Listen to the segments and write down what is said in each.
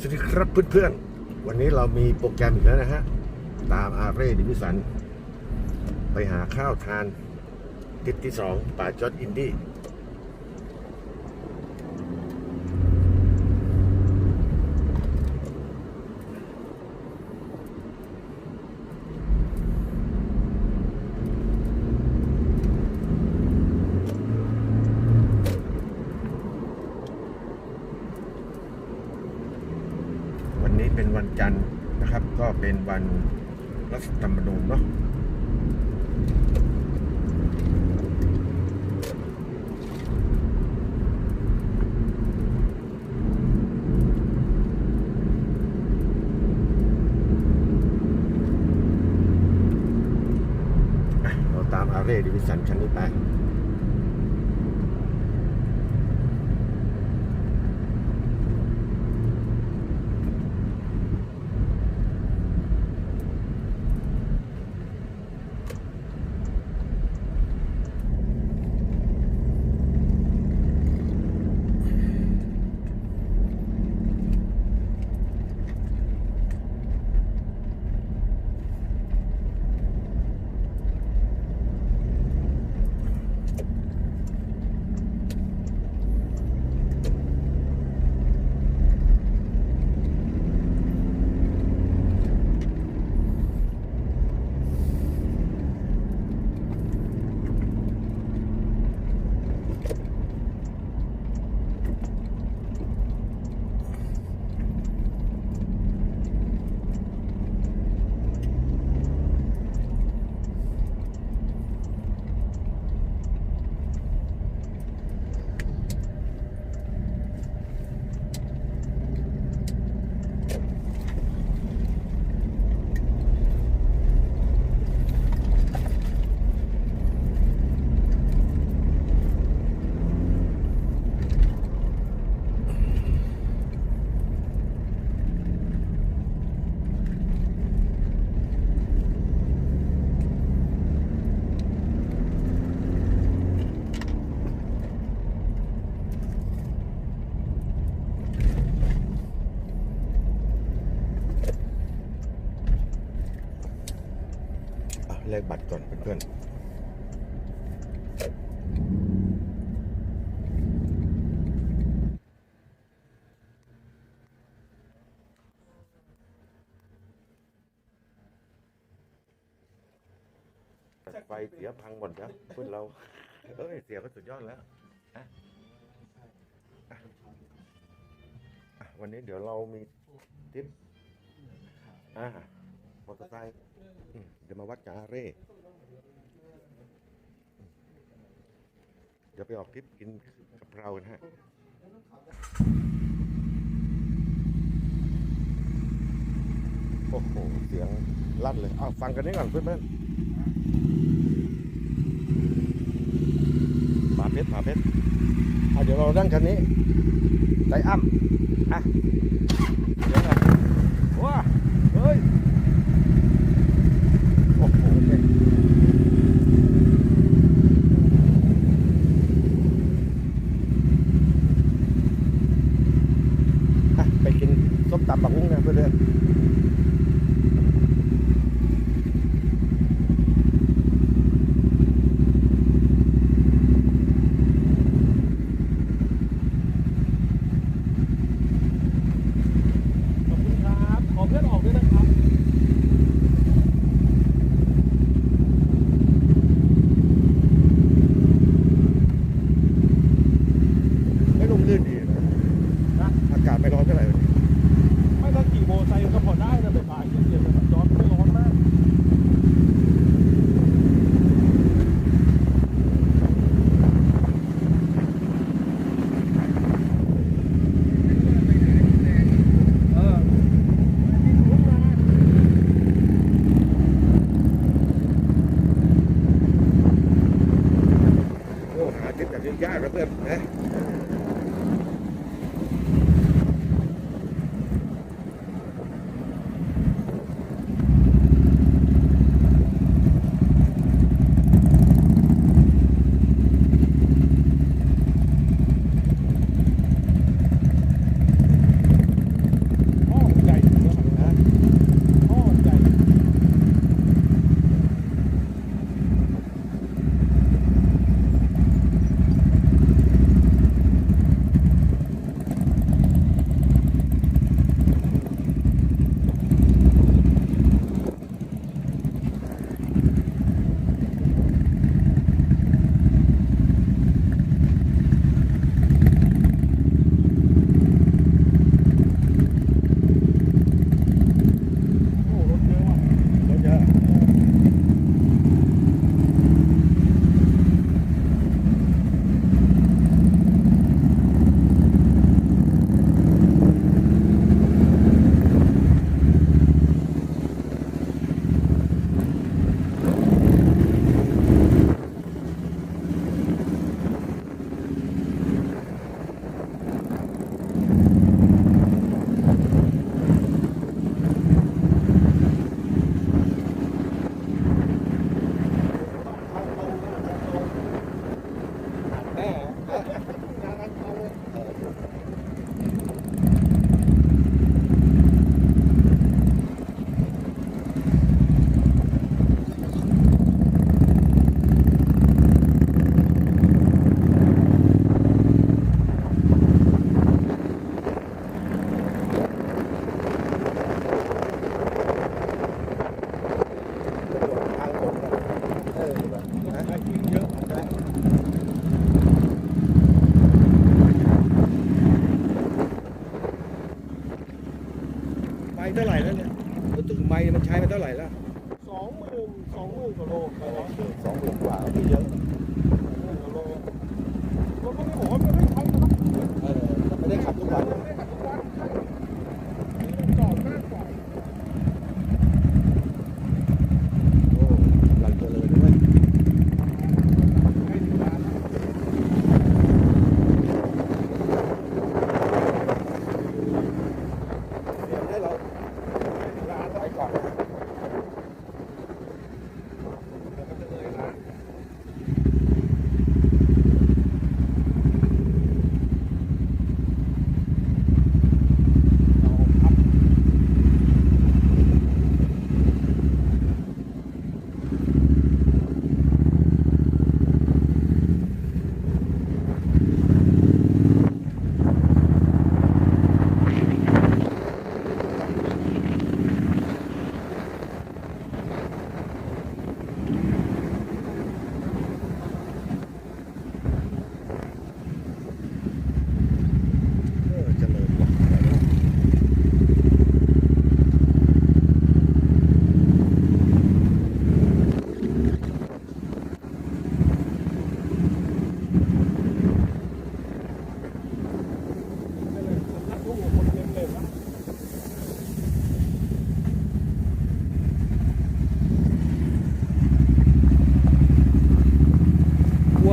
สวัสดีครับเพื่อนๆ วันนี้เรามีโปรแกรมอีกแล้วนะฮะ ตามอาเร่ดิวิสัน ไปหาข้าวทานทิศที่สองป่าจอดอินดี้ วันนี้เป็นวันจันทร์นะครับ ก็เป็นวัน รัฐธรรมนูญเนาะเราตามอาเร่ดิวิสันคันนี้ไป บัตรก่อนเพื่อนไฟเสียพังหมดแล้วเพื่อนเรา เอ้ย เสียก็สุดยอดแล้ววันนี้เดี๋ยวเรามีทิปอ่ามอเตอร์ไซค์ เดี๋ยวมาวัดกาเร่เดี๋ยวไปออกทริปกินกับเรากันฮะโอ้โห เสียงลั่นเลยเอาฟังกันนี้ก่อนเพื่อนๆป่าเพชรป่าเพชรอะเดี๋ยวเราดั่งคันนี้ไดอ้ำอะ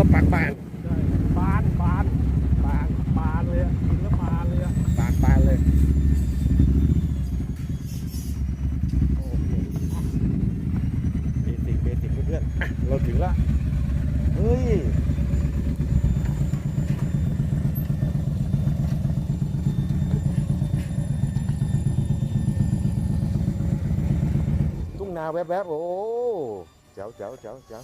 กลัวปากบานบานบานบานบานเลยอะกินแล้วบานเลยอะปากบานเลยโอเคเบสิกเบสิกเพื่อนๆอะเราถึงละเฮ้ยทุ่งนาแวบๆโอ้เจ๋วเจ๋วเจ๋วเจ๋ว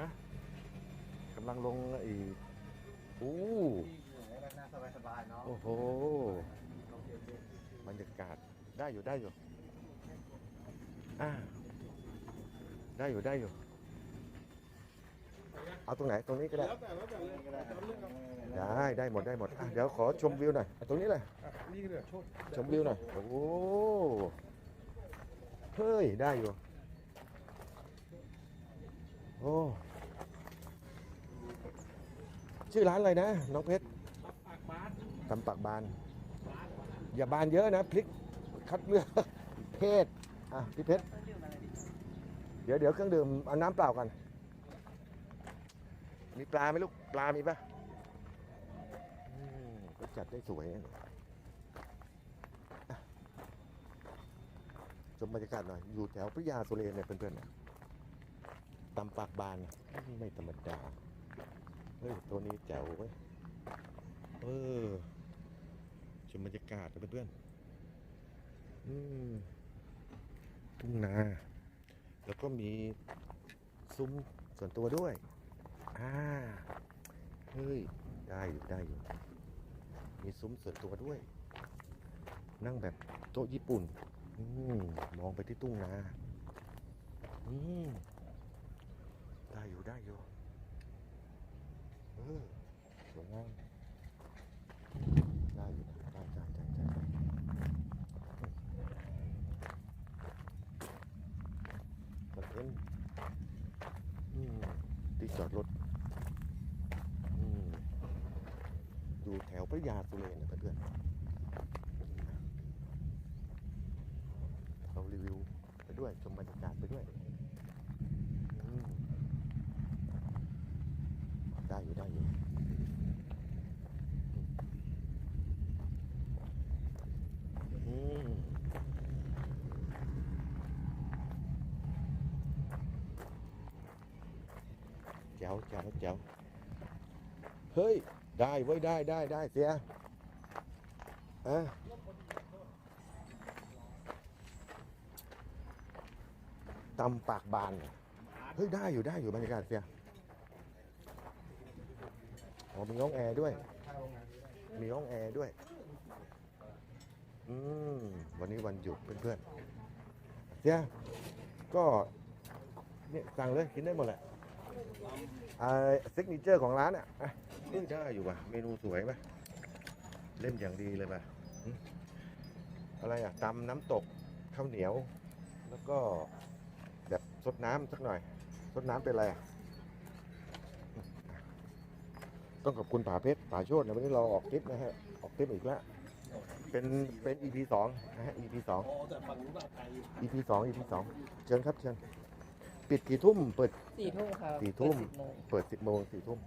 อะกำลังลงอีกโอ้นั่งสบายๆเนาะโอ้โหบรรยากาศได้อยู่ได้อยู่อ่าได้อยู่ได้อยู่ เอาตรงไหนตรงนี้ก็ได้แล้วแต่แล้วแต่เลยแล้วแต่เรื่องเอาได้ได้หมดได้หมดอะเดี๋ยวขอชมวิวหน่อยอะตรงนี้เลยอะนี่ก็เดี๋ยวโชดชมวิวหน่อยโอ้โหเฮ้ยได้อยู่โอ้ ชื่อร้านอะไรนะ น้องเพชรตำปักบาน อย่าบานเยอะนะพลิกคัดเลือกเพศอะพี่เพชรเดี๋ยวเดี๋ยวเครื่องดื่มเอาน้ำเปล่ากันมีปลาไหมลูกปลามีปะก็จัดได้สวยชมบรรยากาศหน่อย อยู่แถวพระยาสุเรนเนี่ยเพื่อนๆตำปากบานไม่ธรรมดา เฮ้ยตัวนี้แจ๋วเว้ยเออชมบรรยากาศนเพื่อนๆอืมทุ่งนา แล้วก็มีซุ้มส่วนตัวด้วย อ่า เฮ้ย ได้อยู่ได้อยู่ มีซุ้มส่วนตัวด้วย นั่งแบบโต๊ะญี่ปุ่น อืมมองไปที่ทุ่งนา อืมได้อยู่ได้อยู่ สวยงามได้อยู่นะได้ได้ได้ได้คอนเทนอืมที่จอดรถอืมอยู่แถวพระยาสุเรนนะเพื่อนเรารีวิวไปด้วยชมบรรยากาศไปด้วยอืมได้อยู่ได้อยู่ อืมแจ๋วแจ๋วแจ๋วเฮ้ย ได้ไว้ยได้ได้ได้เสียอะตำปากบาน เฮ้ย ได้อยู่ได้อยู่บรรยากาศเสียอ๋อมีห้องแอร์ด้วย มีห้องแอร์ด้วย อืม วันนี้วันหยุดเพื่อนๆเนี่ยก็เนี่ยสั่งเลยกินได้หมดแหละ ซิกเนเจอร์ของร้านอะอะเอ้ยได้อยู่ว่ะ เมนูสวยป่ะ เล่มอย่างดีเลยป่ะหึอะไรอะตำน้ำตกข้าวเหนียว แล้วก็แบบซดน้ำสักหน่อยซดน้ำเป็นอะไรอะต้องขอบคุณป่าเพชรป่าโชดนะวันนี้เราออกทริปนะฮะ ออกทริปอีกแล้วเป็นเป็น EP สองนะฮะ EP สอง อ๋อแต่ฝั่งนู้นอะไกล EP สอง EP สองเชิญครับเชิญ ปิดกี่ทุ่ม เปิด สี่ทุ่มครับสี่ทุ่ม เปิดสิบโมงเปิดสิบโมงสี่ทุ่ม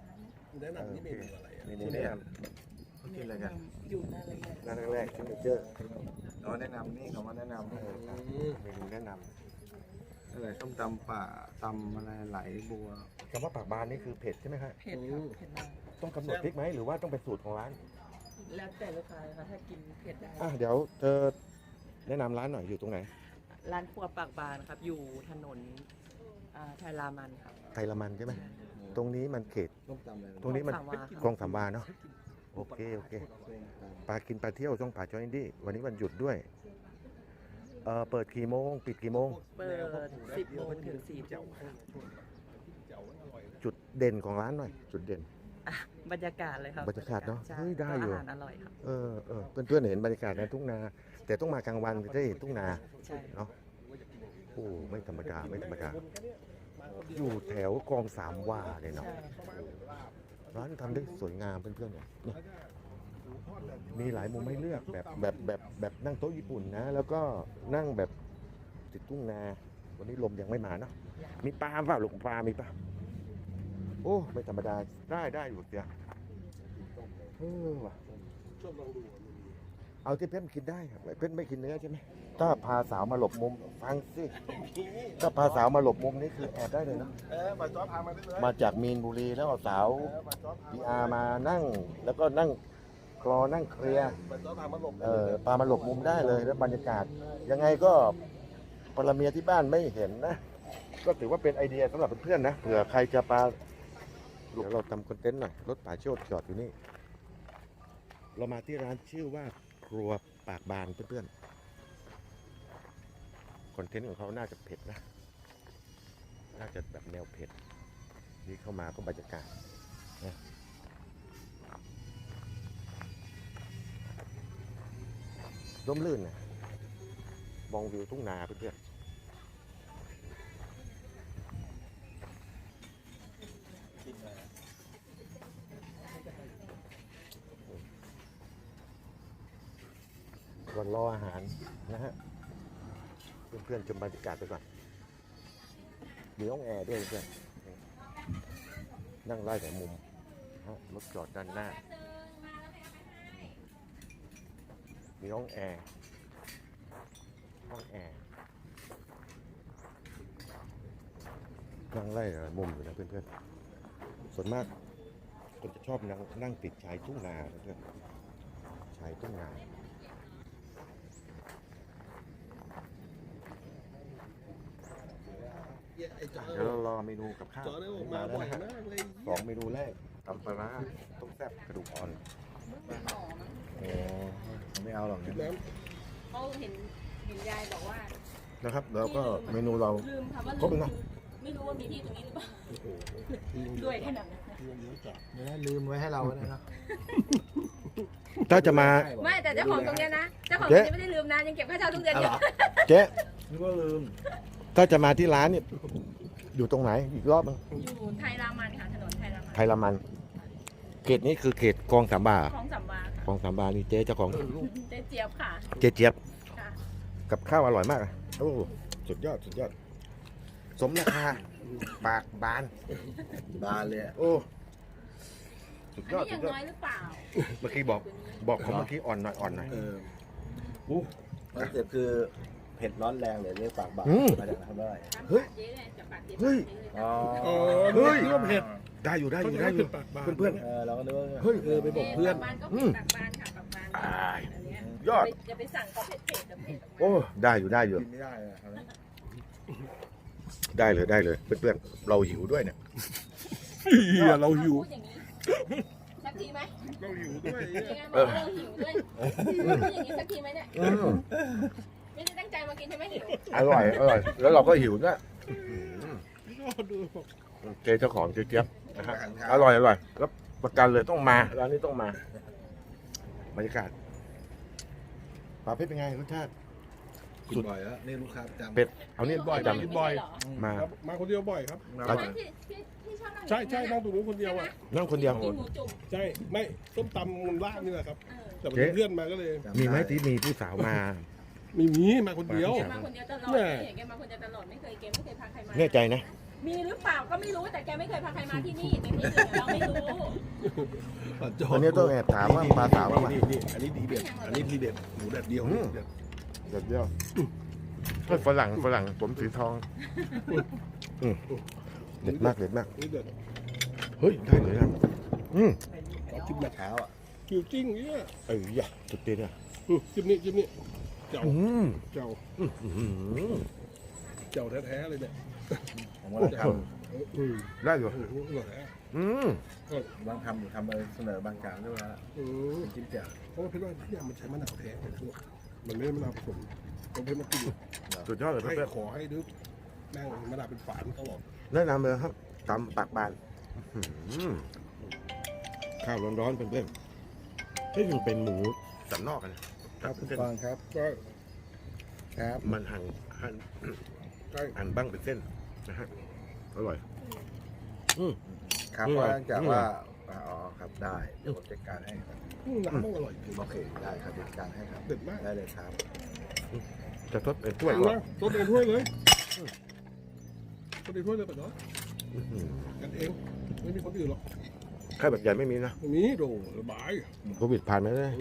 แนะนำนี่เมนูอะไรอะเมนูแนะนำเขากินอะไรกันอยู่หน้าเลยร้านแรกๆซิกเนเจอร์เราแนะนำนี่เขามาแนะนำเออครับเมนูแนะนอะไรส้มตำป่าตำอะไรไหลบัวำคำว่าปากบานนี่คือเผ็ดใช่ไหมครับเผ็ดครับเผ็ดมากต้องกำหนดพริกไหมหรือว่าต้องเป็นสูตรของร้าน แล้วแต่ลูกค้าเลยครับถ้ากินเผ็ดได้ อะเดี๋ยวเธอแนะนำร้านหน่อยอยู่ตรงไหน ร้านครัวปากบานครับ อยู่ถนน อ่าไทยรามันครับไทยละมันใช่ไหมตรงนี้มันเขตส้มตำอะไรตรงนี้มันคลองสามวาครับคลองสามวาเนาะโอเค โอเคปลากินปลาเที่ยวช่องป่าจอยอินดี้วันนี้วันหยุดด้วยเออเปิดกี่โมง ปิดกี่โมง เปิดสิบโมงถึงสี่ทุ่มครับจุดเด่นของร้านหน่อย จุดเด่น อะบรรยากาศเลยครับบรรยากาศเนอะใช่เฮ้ยได้อยู่ แล้วอาหารอร่อยครับเออเออเพื่อนเพื่อนๆเห็นบรรยากาศในทุ่งนา แต่ต้องมากลางวันจะได้เห็นทุ่งนาใช่ เนาะโอ้ไม่ธรรมดาไม่ธรรมดา อยู่แถวคลองสามวาเลยเนาะใช่ครับร้านทำได้สวยงามเพื่อนๆเนี่ยเนี่ยมีหลายมุมให้เลือกแบบแบบแบบแบบนั่งโต๊ะญี่ปุ่นนะ แล้วก็นั่งแบบติดทุ่งนา วันนี้ลมยังไม่มาเนาะมีปลาเปล่าลูกปลามีปะโอ้ไม่ธรรมดาได้ได้อยู่เดียวเออว่ะชอบลองดูอะเอาที่เพ่นกินได้ครับเพ่นไม่กินเนื้อใช่ไหม ถ้าพาสาวมาหลบมุม ฟังสิถ้าพาสาวมาหลบมุมนี่คือแอบได้เลยนะเออมาจอดพามาได้เลยมาจากมีนบุรีแล้วเอาสาวเออมาจอดพาพีอาร์มานั่ง แล้วก็นั่งคลอนั่งเคลียร์มาจอดพามาหลบเออปลามาหลบมุมได้เลยแล้วบรรยากาศ ยังไงก็ปรเมียที่บ้านไม่เห็นนะ ก็ถือว่าเป็นไอเดียสำหรับเพื่อนๆนะเผื่อใครจะปลาเดี๋ยวเราทำคอนเทนต์หน่อยรถป่าโชดจอดอยู่นี่ เรามาที่ร้านชื่อว่าครัวปากบานเพื่อนๆค อนเทนต์ของเขาน่าจะเผ็ดนะ น่าจะแบบแนวเผ็ด นี่เข้ามาก็บรรยากาศนะร่มรื่นนะมองวิวทุ่งนาเพื่อนๆก่อนรออาหารนะฮะ เพื่อนๆชมบรรยากาศไปก่อนมีห้องแอร์ด้วยเพื่อนนั่งไล่แต่มุมรถจอดด้านหน้า มีห้องแอร์ ห้องแอร์ นั่งไล่แต่มุมอยู่นะเพื่อนๆ ส่วนมากคนจะชอบนั่งนั่งติดชายทุ่งนาเพื่อนๆชายทุ่งนา ไอ้จอด เดี๋ยวเรารอเมนูกับข้าวจอดได้ออกมามาแล้วบ่อยนะฮะมากเลยสองเมนูแรกตำปลาร้าต้มแซ่บกระดูกอ่อนอ๋อไม่เอาหรอกน้เขาเห็นเห็นยายบอกว่านะครับ แล้วก็เมนูเราลืมค่ะว่าครบลืแล้วมนะไม่รู้ว่ามีที่ตรงนี้หรือเปล่าำโอ้โหด้วยขนาดนั้นนะเยอะจัดเนี่ยลืมไว้ให้เราเลยนะถ้าจะมาไม่แต่เจ้าของตรงเนี้ยนะเจ้าของตรงนี้ไม่ได้ลืมนะยังเก็บค่าเช่าทุกเดือนอยู่เจ๊นึกว่าลืม ถ้าจะมาที่ร้านเนี่ยอยู่ตรงไหนอีกรอบนึงอยู่ไทยรามันค่ะถนนไทยรามันไทยละมัน เขตนี้คือเขตคลองสามบาของสัมวาค่ะคลองสามบานี่เจ๊เจ้าของเจ๊เจี๊ยบค่ะเจ๊เจี๊ยบค่ะ กับข้าวอร่อยมากอะโอ้สุดยอดสุดยอด สมราคา ปากบาน บานเลยอะโอ้สุดอันยอดนี้สุยัดงยอดน้อยหรือเปล่าเมื่อกี้บอกบอกเขาเมื่อกี้อ่อนหน่อยอ่อนหน่อยเอออู้คอนเซ็ปต์คือ เผ็ดร้อนแรงเดี๋ยวเรียกปากบานอืม มาจากไหนครับได้ตามเฮ้ยปากเจ๊เลยจับปากเจ๊เฮ้ย อ๋ออ๋อเฮ้ยนึกว่าเผ็ด ได้อยู่ได้เขาอยู่จะได้ให้อยู่เป็นปากบานเพื่อน เออเราก็นึกว่าเฮ้ยคือไปบอกเพื่อนปากบานก็อืเป็นมปากบานค่ะปากบานอ่าอันเนี้ยยอดอย่าไปสั่งเขาเผ็ดเผ็ดๆเผ็ดๆออกมาโอ้ได้อยู่ได้อยู่กินไม่ได้อะครับได้เลยได้เลย เพื่อนๆเราหิวด้วยเนี่ย เฮียเราหิว พูดอย่างนี้สักทีไหมเราหิวด้วยยังไงบอกว่าเราหิวด้วยพูดอย่างนี้สักทีไหมเนี่ยอืม อร่อยอร่อย แล้วเราก็หิวด้วยชอบดูเจเจ้าของเจ๊เจี๊ยบนะฮะอร่อยอร่อยแล้วประกันเลยต้องมาร้านนี้ต้องมาบรรยากาศปลาเพชรเป็นไงรสชาติกินบ่อยแล้วนี่ลูกค้าประจำเป็ดเอานี่บ่อยจำกินบ่อยมา ครับมาคนเดียวบ่อยครับครับที่ที่ที่ชอบนั่งใช่ใช่นั่งตรงนู้นคนเดียวอะนั่งคนเดียว กินหมูจุ่มใช่ไม่ส้มตำมันล่างนี่แหละครับเออแต่วันนี้เพื่อนมาก็เลย มีไหมที่มีผู้สาวมา ไม่มีมาคนเดียว แกมาคนเดียวตลอดแน่เห็นแกมาคนเดียวตลอดไม่เคยแกไม่เคยพาใครมาแน่ใจนะ มีหรือเปล่าก็ไม่รู้แต่แกไม่เคยพาใครมาที่นี่แต่ที่อื่นเราไม่รู้วันนี้ต้องแอบถามว่าปลาสาวมานี่นี่อันนี้ดีเด็ดอันนี้ทีเด็ดหมูแดดเดียวอืม เด็ดเดี๋ยวเดียวเฮ้ยฝรั่งฝรั่งผมสีทองอืมเด็ดมากเด็ดมาก นี่เด็ดเฮ้ยได้เลยนะอืมเราคิดมาเช้าอะคิวจิ้งเนี่ยไอ้ยะสุดเด็ดอะอืมจิ้มนี่จิ้มนี่ เจ้าอืมเจ้าอืมอืมเจ้าแท้ๆเลยเนี่ยผมว่าเราทอืมได้อยู่โอ้โหอร่อยนะอืมำบางทำอยู่ทำไปเสนอบางการด้วยนะอืมจิ้มแจ่วเพราะว่าเพชรว่าที่นี่มันใช้มะนาวแท้เลยทั้งหมดมันไม่ได้มะนาวผสมผมเพชรมากินสุดยอดเลยให้เพื่อนขอให้ดึกแม่งมะนาวเป็นฝานตลอดๆแนะนำเลยครับตำปากบานอื้อหือข้าวร้อนๆเพื่อนๆที่ยังเป็นหมูสันนอกกันนะ ครับคุณเส้นฟางครับ ก็ครับมันหั่นหั่นใช่หั่นบ้างเป็นเส้นนะฮะอร่อยครับอืมเพราะเนื่องจากว่าอ๋อครับได้เดี๋ยวผมจัดการให้ครับอืมน้ำต้องอร่อยจริงโอเคได้ครับจัดการให้ครับเด็ดมากได้เลยครับจะทดเป็นถ้วยเอาก่อนนะต้นเองถ้วยเลยต้นเองถ้วยเลยปะเนาะอื้อหือกันเองไม่มีคนอื่นหรอกไข้แบบใหญ่ไม่มีนะไม่มีโดสบายโควิดผ่านไปแล้วนะ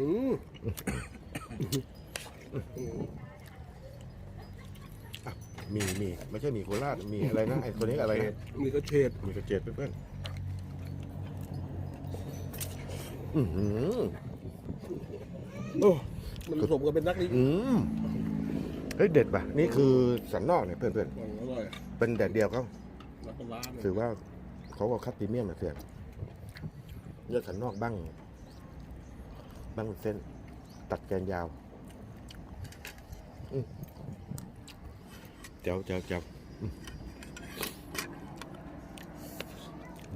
อืมอืมมีมีไม่ใช่มีโคราชมีอะไรนะไอ้ตัวนี้อะไรนะมีกระเฉดมีกระเจี๊ยบเพื่อนๆอือหือ โอ้มันผสมกันเป็นนักนี้อืมเฮ้ยเด็ดป่ะ นี่คือสันนอกเนี่ยเพื่อนมันอร่อยๆ เป็นแดดเดียวเขานักเป็นร้านเลยถือว่าเขาก็คัดพรีเมียมมาเสียเลือกสันนอกบ้างบ้างเป็นเส้น ตัดแกนยาวอืมเจ้าเจ้าเจ้าอืม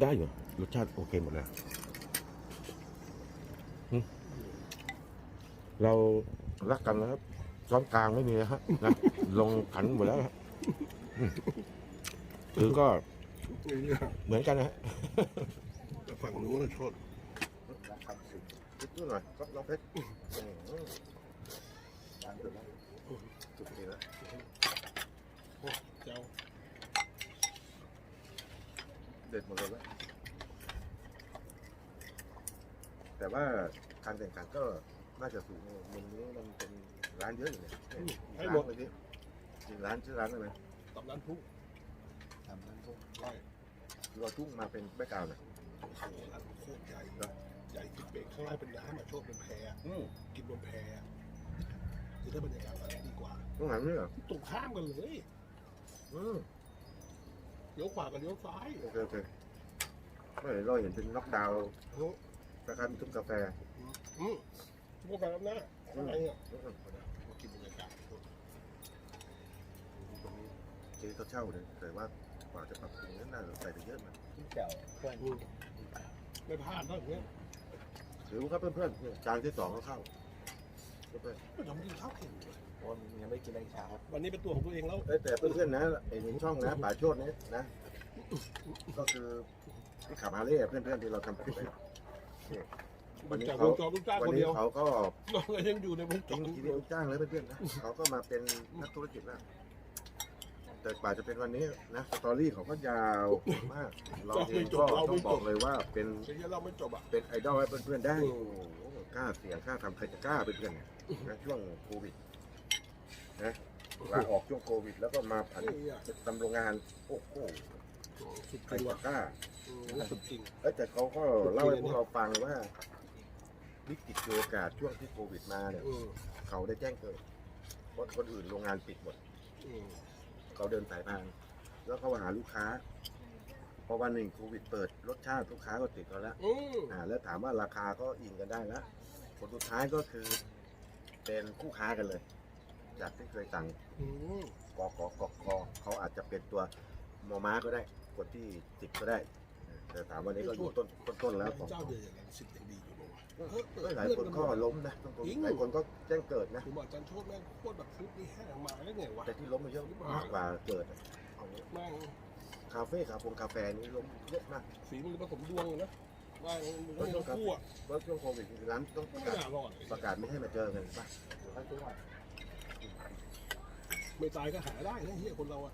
ได้อยู่รสชาติโอเคหมดเลยอืมเรารักกันแล้วครับช้อนกลางไม่มีแล้วฮะนะลงขันหมดแล้วฮะอืมคือก็นี่เนี่ยเหมือนกันนะฮะแต่ฝั่งนู้นนะชด ครับสินิดหน่อยครับน้องเพชรร้านสุดแล้วสุดทีแล้วเจ้าเด็ดหมดเลยแล้วแต่ว่าการแข่งขันก็น่าจะสูงมุมนี้มันเป็นร้านเยอะอยู่เนี่ยร้านเมื่อกี้จริงร้านชื่อร้านอะไรตำนานทุกทำนั้นทุกใช่เราทุ่งมาเป็นแม่กาวเนี่ยโอ้โหร้านโคตรใหญ่นะ ใหญ่กินเบรกข้างล่างเป็นน้ำอะโชคเป็นแพรอืมกินบนแพคือได้บรรยากาศแบบดีกว่าต้องหลังนี่เหรอตรงข้ามกันเลยอืมเลี้ยวขวากับเลี้ยวซ้ายโอเคโอเคไม่เราเห็นเป็นน็อกดาวน์โอ้คล้ายๆทุ่งกาแฟอืมพวกแบบนั้นอะไรอะมากินบรรยากาศเจ๊เขาเช่าเนี่ยแต่ว่ากว่าจะปรับปรุงนั้นน่าจะใส่ไปเยอะมากจิ้มแจ่วเพื่อนอืมไม่พลาดนะอย่างเงี้ย ถือว่าครับเพื่อนๆเนี่ยจานที่สองก็เข้าเพื่อนไม่ทำกินข้าวเข่งเลยเพราะว่ายังไม่กินอะไรเช้าวันนี้เป็นตัวของตัวเองแล้วๆเอ้ยแต่เพื่อนๆนะไอ้ในช่องนะป่าโชดเนี่ยนะ ก็คือที่ขับฮาร์เลย์เพื่อนๆที่เราทำคลิปไว้วันนี้จากวเขางจรลูกจ้างวันคนนี้เดียวเขาก็เราก็ยังอยู่ในวงจจริรงๆที่ลูกจ้างเลยเพื่อนๆนะ เขาก็มาเป็นนักธุรกิจแล้ว แต่กว่าจะเป็นวันนี้นะสตอรี่เขาก็ยาวมาก เราเองก็ต้องบอกเลยว่าเป็นเสียเราไม่จบอะเป็นไอดอลให้เพื่อนๆได้โอ้โหกล้าเสี่ยงกล้าทำใครจะกล้าเพื่อนๆเนี่ยนะช่วงโควิดนะลาออกช่วงโควิด แล้วก็มาผันนี่อะทำโรงงานโอ้โหสุดใครจริงจะว่ะกล้าอืมสุดจริงเอ้ยแต่เขาก็เล่าให้พวกเราฟังว่าวิกฤตโอกาสช่วงที่โควิดมาเนี่ยอืมเขาได้แจ้งเกิดเพราะคนอื่นโรงงานปิดหมดอืม เขาเดินสายพานแล้วเขาหาลูกค้า พอวันหนึ่งโควิดเปิดรสชาติลูกค้าก็ติดเขาแล้วอืมอ่าแล้วถามว่าราคาก็อิงกันได้แล้วผลสุดท้ายก็คือเป็นคู่ค้ากันเลย จากที่เคยสั่งอืมกอกอกอกอเขาอาจจะเป็นตัวมอม้าก็ได้กดที่สิบก็ได้ แต่ถามวันนี้ก็อยู่ต้นต้นๆแล้วของ เจ้าเดียวอย่างนั้นสิบยังดีอยู่บอกว่าก็ หลายคนก็ล้มนะบางคนหลายคนก็แจ้งเกิดนะผมบอกอาจารย์โชคแม่งโคตรแบบฟุตนี่แห้งมาได้ไงวะแต่ที่ล้มมาเยอะมากกว่าเกิดอะเอาแม่งคาเฟ่คาฟงกาแฟนี่ล้มเยอะมากสีมันผสมดวงเลยนะแม่งมันต้องคู่อะเพราะช่วงโควิดร้านต้องปไม่ระกาศน่ารอดประกาศไม่ให้มาเจอกันป่ะไม่ตายก็หาได้นะเฮียคนเราอะ